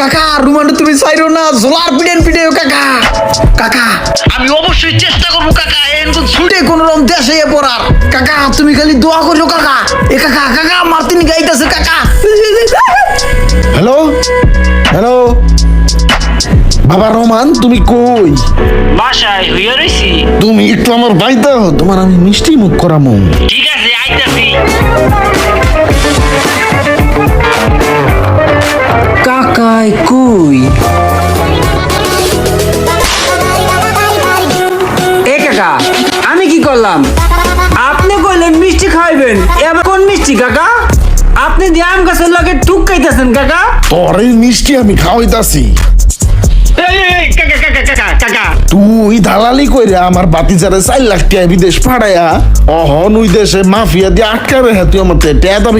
কাকা তুমি চাইরো না জোলার পিডেন পিডে কাকা। কাকা আমি অবশ্যই চেষ্টা করব কাকা এরকম ছুটে ছুটে কোন রকম দেশে পড়ার। কাকা তুমি খালি দোয়া করছ কাকা। এ কাকা কাকা মার্তিন গাইতেছে কাকা। হ্যালো? হ্যালো? বাবা রোমান তুমি কই? বাসায় হইয়া রইছি। তুমি একটু আমার দাও তোমার আমি মিষ্টি মুখ করামো। ঠিক আছে কই। এ কাকা আমি কি করলাম? আপনি কইলেন মিষ্টি খাইবেন এবার কোন মিষ্টি কাকা? আপনি দিয়ে আম গাছের লগে টুক খাইতেছেন কাকা? তোর এই মিষ্টি আমি খাওয়াইতাছি। তুই দালালি কইরা আমার বাতিজারে চার লাখ টাকা বিদেশ পাঠাইয়া অহন ওই দেশে মাফিয়া দিয়ে আটকা রে তুই আমার টেয়া দাবি